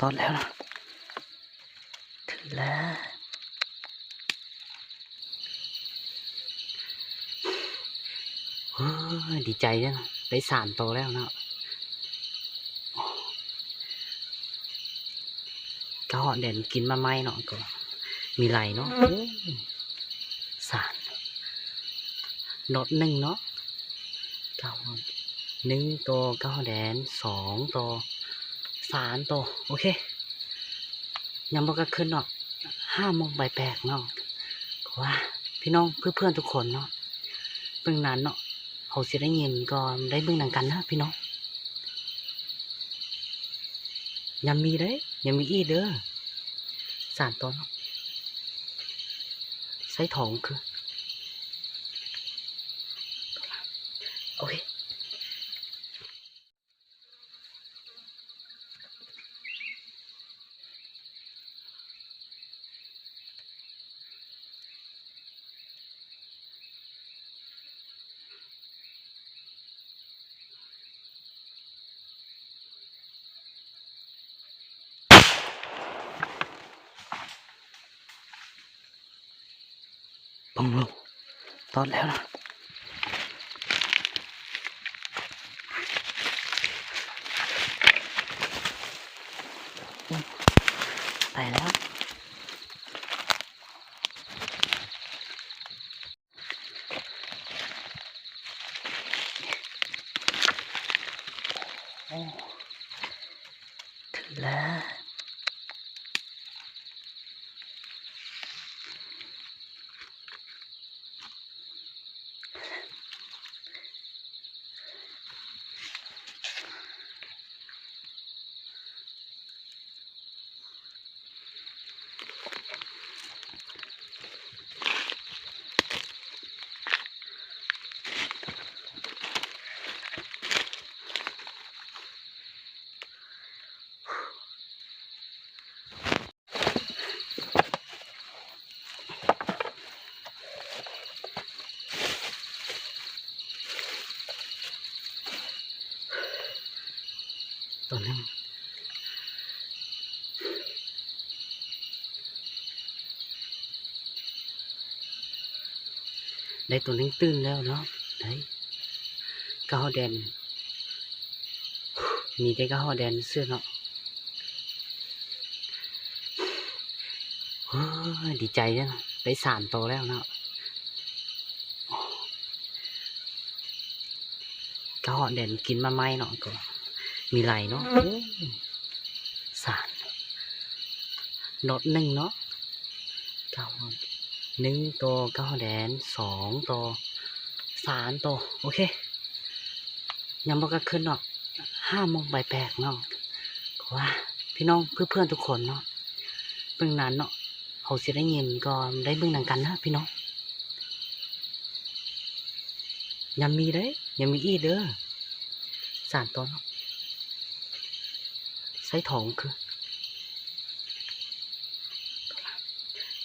ตอนแล้วนะถึงแล้วเฮ้ยดีใจจังได้สามโตวแล้วเนาะก็หอเด่นกินมาไม่เนาะก็ มีไหลเนาะสารโนดหนึ่งเนาะเก้าหนึ่งตัวเก้าแดนสองตัว สามตัวโอเค ยังบอกก็ขึ้นเนาะห้าโมงใบแปดเนาะก็ว่าพี่น้องเพื่อนเพื่อนๆทุกคนเนาะเบื้องนั้นเนาะเขาสิได้ยินก่อนได้เบื้องหนังกันนะพี่น้องยังมีเด้ยังมีอีกเด้อสามตัวเนาะใส่ถองคือ ลงลงตอนแล้วนะไปแล้ว ได้ตัวนึงตื่นแล้วเนาะได้กระหอแดนมีได้กระหอแดนเสื้อเนาะเฮ้ยดีใจจังได้สามโตวแล้วเนาะกระหอแดนกินมาไม่เนาะก็มีไหลเนาะสารนดหนึ่งเนาะ หนึ่งตัวเก้าแดนสองตัวสามตัวโอเค ยังบอกก็ขึ้นเนาะห้าโมงใบแปดเนาะก็ว่าพี่น้องเพื่อนเพื่อนๆทุกคนเนาะเบื้องนั้นเนาะเขาสิได้ยินก่อนได้เบื้องหนังกันนะพี่น้องยังมีเด้ยังมีอีกเด้อสามตัวเนาะใส่ถองคือ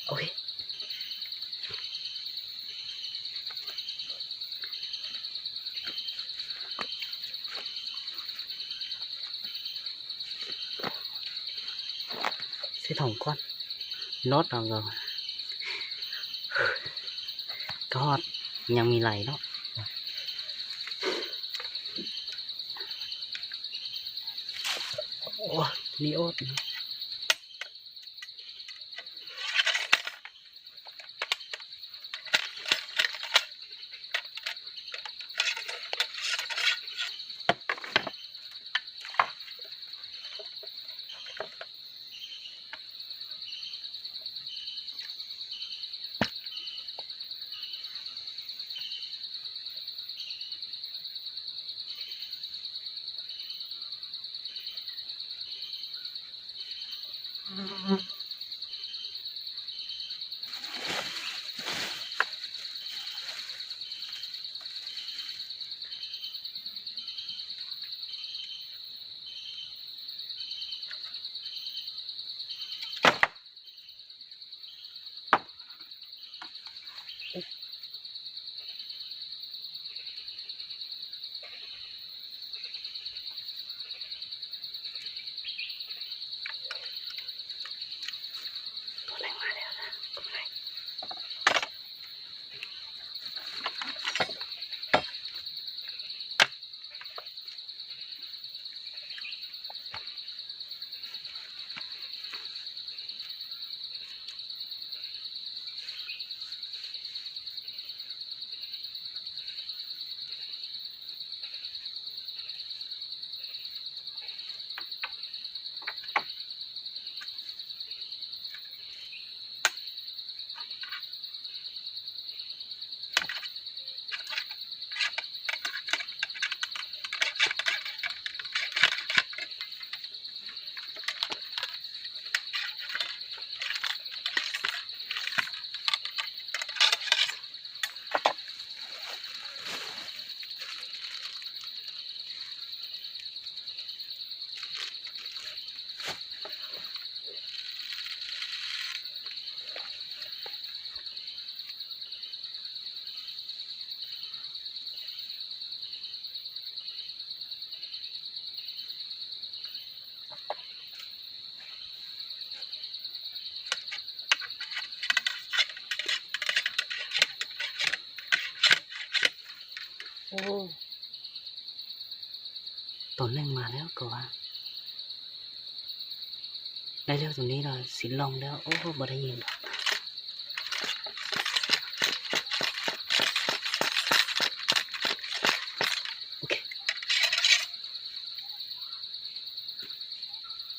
โอเค ใส่ถองก่อนโนดเอ Mm-hmm. าก่อนก็ฮอดยังมีไหลเนาะโอ้มีโอ๊ตนะอ้ตัวหนึ่งมาแล้วก็ว่า ได้แล้วตรงนี้เราสินลองแล้ว โอ้บ่ได้ยินโอเค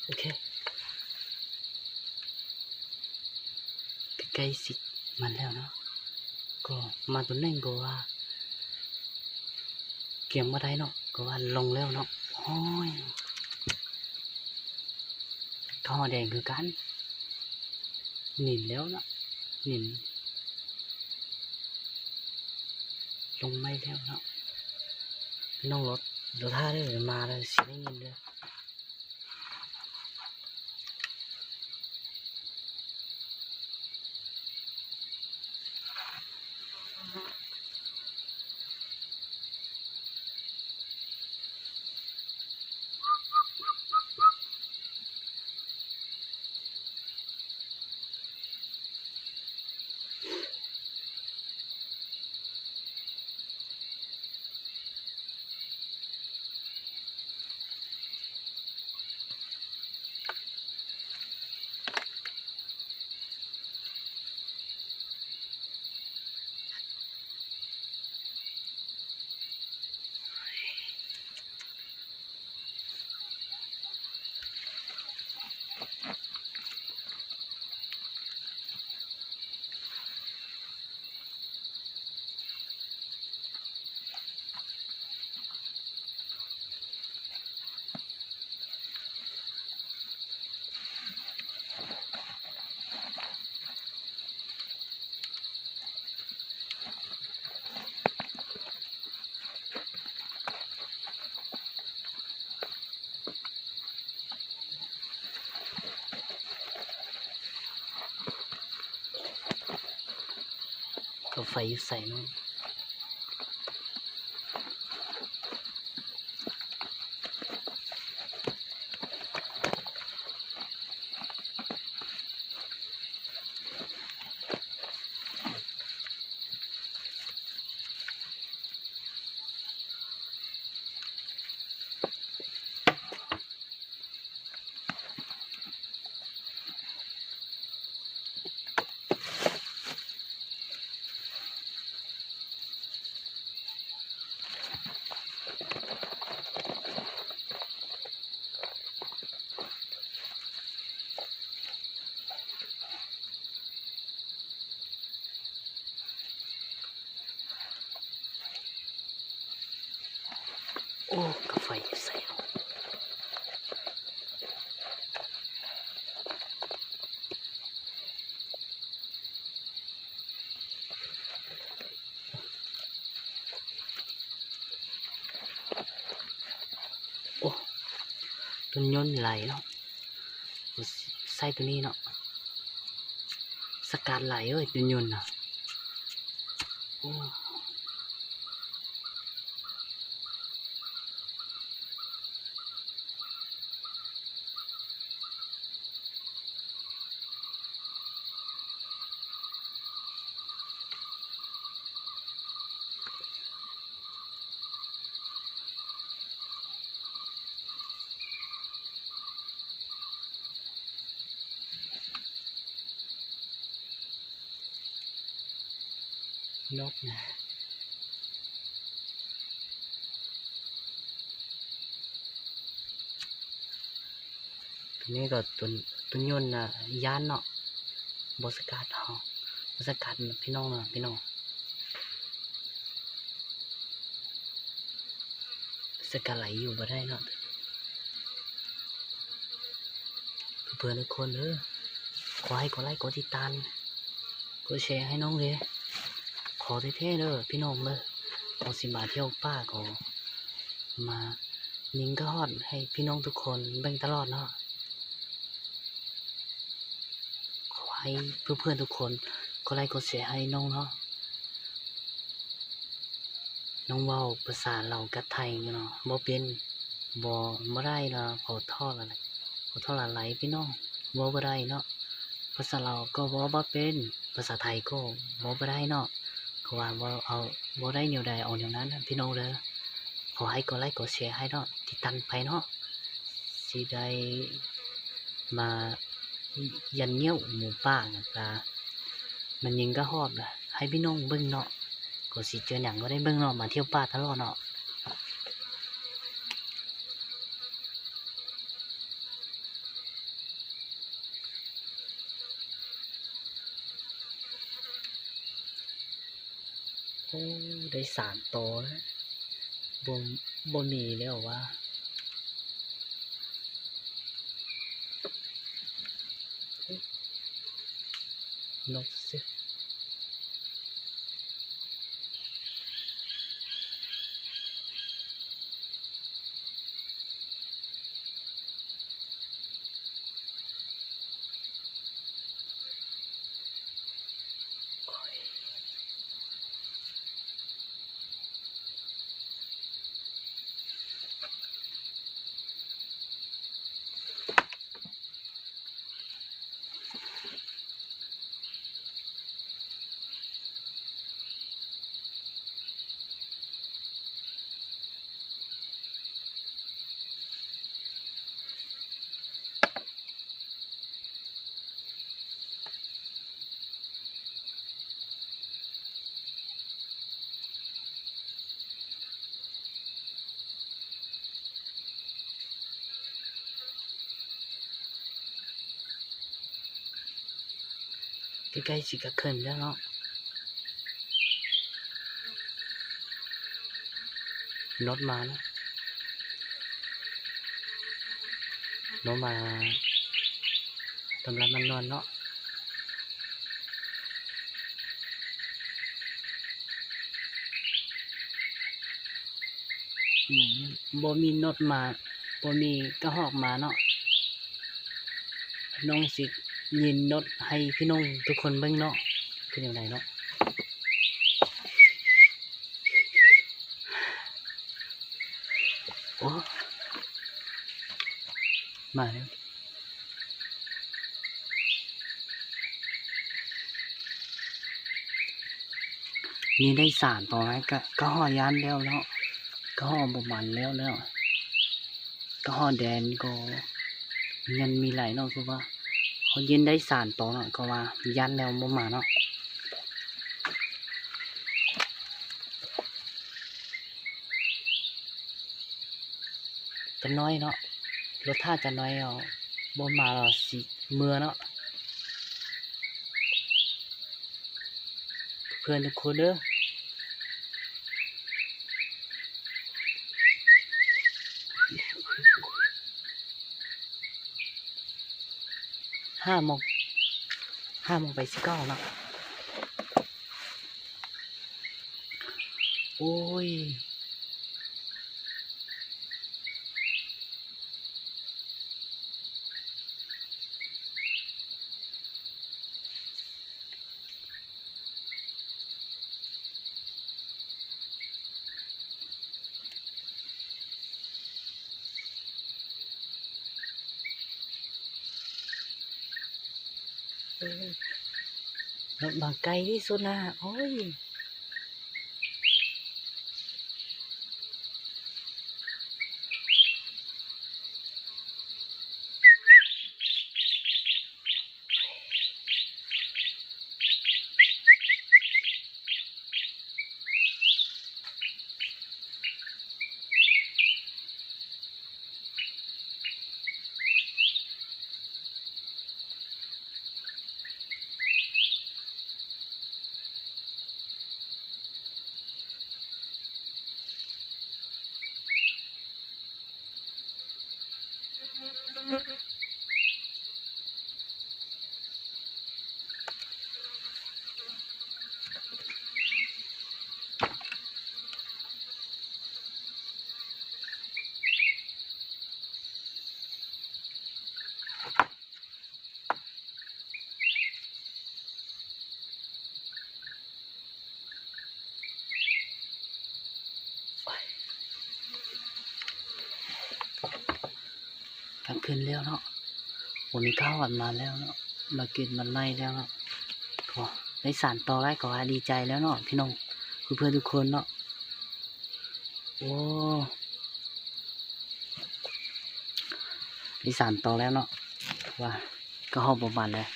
โอเคใกล้สิมันแล้วเนาะก็มาตัวนึ่งก็ว่า กี่ยมมาได้เนาะก็ว่าลงแล้วเนาะโอ้ยท่อแดงคือกันหนินแล้วเนาะหนินลงไม่แล้วเนาะน้องรถเดี๋ยวท่าเด้อมาแล้วสิได้ยินเด้อก็ไฟอยู่ ใส่เนาะโอ้ก็ไฟอยู่ใส่เนาะโอ้ ตัวยนไหลเนาะใส่ตัวนี้เนาะสกัดไหลเอ้ยตุนยนเนาะโอ้ นกนะตัวนี้ก็ตัวตัวยนต์นะยานเนาะบสกัดเฮาบสกัดพี่น้องเนาะพี่น้องสกัดไหลอยู่บ่ได้เนาะเพื่อนทุกคนเด้อขอให้กดไลค์กดติดตามกดแชร์ให้น้องเลย ขอเท่ๆเด้อพี่น้องเด้อขอสิมาเที่ยวป้าก็มานิ่งก็ฮอดให้พี่น้องทุกคนเบ่งตลอดเนาะขอให้เพื่อนๆทุกคนก็ไลค์กดแชร์ให้น้องเนาะน้องเว้าภาษาเรากับไทยเนาะบ่เป็นบ่บ่ได้ละขอทษอะไรขอทษอะไรพี่น้องเว้าบ่ได้เนาะภาษาเราก็เว้าบ่เป็น ภาษาไทยก็เว้าบ่ได้เนาะ ก็ว่าบ่เอาบ่ได้แนวใดเอาแนวนั้นพี่น้องเด้อขอให้กดไลค์กดแชร์ให้เนาะติดตามไปเนาะสิได้มายันเนี้ยวหมู่ป่านะปลามันยิงก็หอบนะให้พี่น้องเบิ่งเนาะก็สิเจอหนังก็ได้เบิ่งเนาะมาเที่ยวป่าตลอดเนาะ อ้ได้สามโตวแล้วบนบนมีแล้วว่าลบ ใกล้ๆสิกะเคินแล้วเนาะรถมาแล้วรถมาตำรับมันนอนเนาะบ่มีนดมาบ่มีกระหอกมาเนาะน้องสิ ยินนดให้พี่น้องทุกคนเบิ่งเนาะคืออย่างไรเนาะโอ้มาแล้วนี่ได้สารต่อไหมก็ก็ห่อยานแล้วเนาะก็ห่อบุมันแล้วแล้วก็ห่อแดนก็เงินมีหลายเนาะคือว่า เยินได้สารต่อเนาะก็ว่ายันแล้วบ่มาเนาะจะน้อยเนาะรถท่าจะน้อยเอาบ่มาเราสิเมื่อเนาะเพื่อนทุกคนเด้อ ห้าโมงห้าโมงไปสิเก้าเนาะโอ้ย เออรถ บางไกลที่สุดนะโอ้นแล้วเนาะวันนี้ข้าววันมาแล้วเนาะ มากินมันไม้แล้วเนาะก็ไปได้สานต่อได้ก็ว่าดีใจแล้วเนาะพี่น้องเพื่อนทุกคนเนาะ โอ้ได้สานต่อแล้วเนาะว่าก็หอบประมาณแล้ว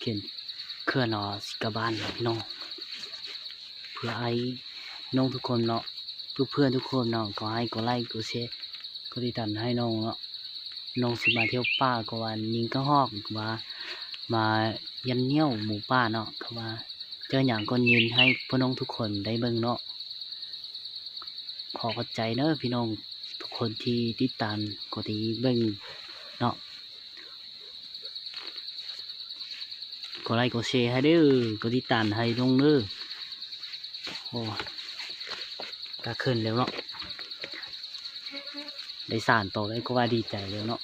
เขียนเคลื่อนอสิกบานพี่น้องเพื่อไอ้น้องทุกคนเนาะเพื่อเพื่อนทุกคนเนาะก็ให้ก็ไลค์ก็แชร์ ก็ติดตามให้น้องเนาะน้องสิมาเที่ยวป่าก็ว่ายิงก็ฮอกว่า มายันเนี้ยวหมู่ป้าเนาะก็ว่า เจออย่างก็ยินให้พี่น้องทุกคนได้เบิ่งเนาะขอข้าใจเนอะพี่น้องทุกคนที่ติดตามก็ที่เบิ่งเนาะก็ไลค์ก็แชร์ให้เด้อก็ติดตามให้ลงเด้อโอ้ก็ขึ้นแล้วเนาะ ได้สานต่อแล้ก็ว่าดีใจแล้วเนาะ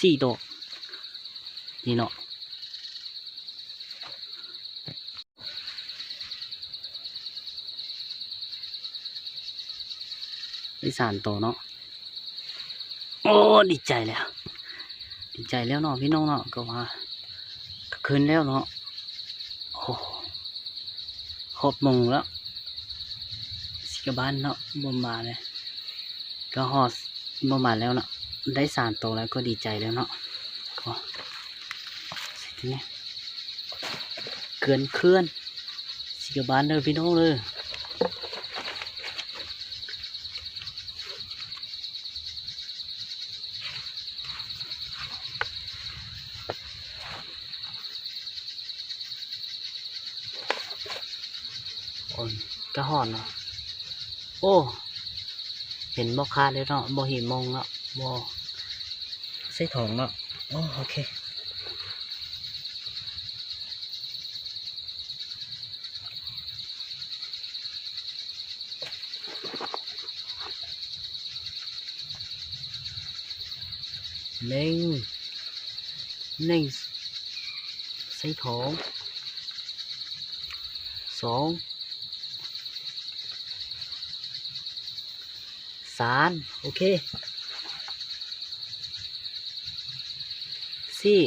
สี่ดอกนี่เนาะได้สานตัวเนาะโอ้ดีใจแล้ว ดีใจแล้วเนาะพี่น้องเนาะก็ว่าคืนแล้วเนาะโอ้หกโมงแล้ว กบบ้านเนาะบ่มาเลย ก็ฮอดบ่มาแล้วเนาะได้สารโตแล้วก็ดีใจแล้วเนาะก็เสร็จแล้เกินเคลื่อนสิกบานเด้อพี่น้องเลยคนก็หอนเนาะ โอ้ เห็นบ่คาเลยเนาะบ่เห็นมองเนาะบ่ใส่ถุงเนาะโอ้โอเคหนึ่งหนึ่งใส่ถุงสอง สามโอเคสี่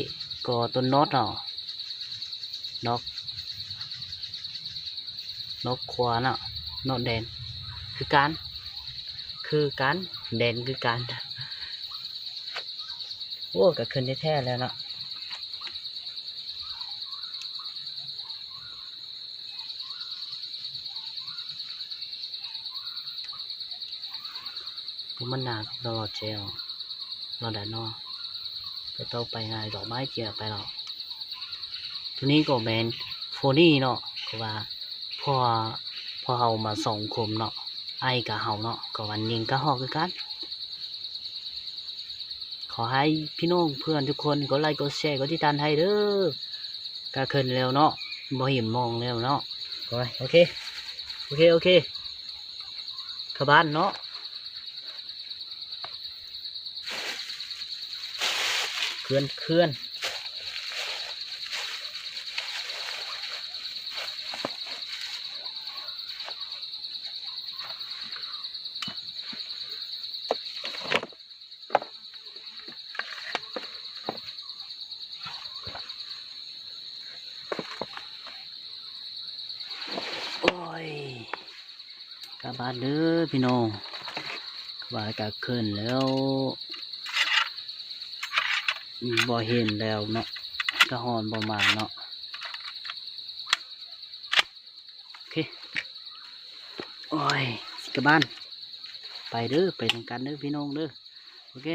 ก็ตัวน็อตเนาะน็อกน็อกขวาเนาะน็อตแดนคือการคือการแดนคือการโอ้ก็ขึ้นได้แท้แล้วเนาะ ผมมันหนักตลอดเจลเราได้เนอจะต้อไปงานดอกไม้เจียไปหรอกทีนี้ก็แมนโฟนี่เนาะก็ว่าพอพอเฮามาส่งคมเนาะไอ้กับเฮาเนาะก็วันยิงก็ฮอกคือกัน ขอให้พี่น้องเพื่อนทุกคนกดไลค์กดแชร์กดติดตามให้เด้อก็ขึ้นแล้วเนาะบ่ห็นมองแล้วเนาะโอ้ยโอเคโอเคโอเคเข้าบ้านเนาะ เค ลื่อนเคลื่อนโอ้ยกลับานเด้อพี่น้องว่ากระขึ้นแล้ว บ่เห็นแล้วเนาะกระหอนบ่มาเนาะโอเคโอ้ยสิกลับบ้าน ไปเด้อไปทางกันเด้อพี่น้องเด้อโอเค